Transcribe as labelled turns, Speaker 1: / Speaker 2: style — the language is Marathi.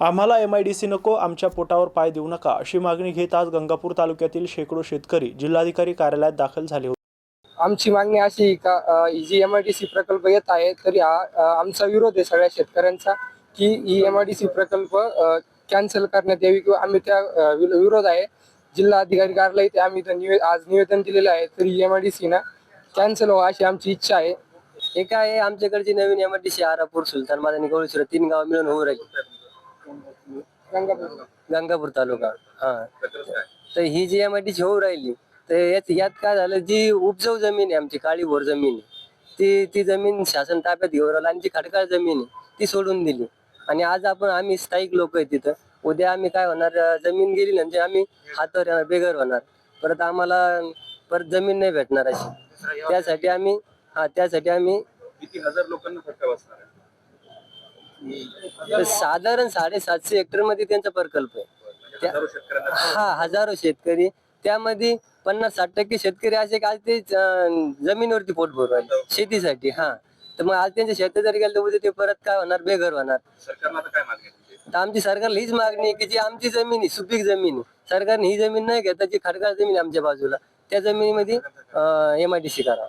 Speaker 1: आम्हाला एम आय डी सी नको आमच्या पोटावर पाय देऊ नका अशी मागणी घेत आज गंगापूर तालुक्यातील शेकडो शेतकरी जिल्हाधिकारी कार्यालयात दाखल झाले होते.
Speaker 2: आमची मागणी अशी का ही जी एम आय डी सी प्रकल्प येत आहे तरी हा आमचा विरोध आहे सगळ्या शेतकऱ्यांचा की ही एम आय डी सी प्रकल्प कॅन्सल करण्यात यावी किंवा आम्ही त्या विरोध आहे. जिल्हा अधिकारी कार्यालय इथे आम्ही इथं निवे आज निवेदन दिलेलं आहे तरी एम आय डी सी ना कॅन्सल व्हावं अशी आमची इच्छा आहे.
Speaker 3: हे काय आहे, आमच्याकडची नवीन एमआरटीसी आरापूर सुलतान मादानी गौळीश्वर तीन गाव मिळून होऊ राहील.
Speaker 2: गंगापूर.
Speaker 3: तालुका. हा. तर ही जी एमआरटीसी होऊ राहिली तर यात यात काय झालं जी उपजाऊ जमीन आहे आमची काळी भोर जमीन आहे ती ती जमीन शासन ताब्यात घेऊन राहिलं आणि जी खडकाळ जमीन आहे ती सोडून दिली. आणि आज आपण आम्ही स्थायिक लोक आहे तिथं. उद्या आम्ही काय होणार जमीन गेली म्हणजे आम्ही हातावर येणार बेघर होणार. परत आम्हाला परत जमीन नाही भेटणार अशी. त्यासाठी आम्ही हा त्यासाठी आम्ही
Speaker 4: किती हजार लोकांना फटका बसणार
Speaker 3: तर साधारण साडेसातशे हेक्टरमध्ये त्यांचा प्रकल्प आहे. त्या- हा हजारो शेतकरी. त्यामध्ये पन्नास साठ टक्के शेतकरी असे का आज ते जमिनीवरती पोट भरू राहिले शेतीसाठी हा. तर मग आज त्यांच्या शेतात जर गेलं तर उद्या ते परत काय होणार? बेघर होणार? तर आमची सरकारला हीच मागणी आहे की जी आमची जमीन आहे सुपीक जमीन आहे. सरकारने ही जमीन नाही घेता जी खडकाळ जमीन आहे आमच्या बाजूला त्या जमिनीमध्ये एम आय डी सी करा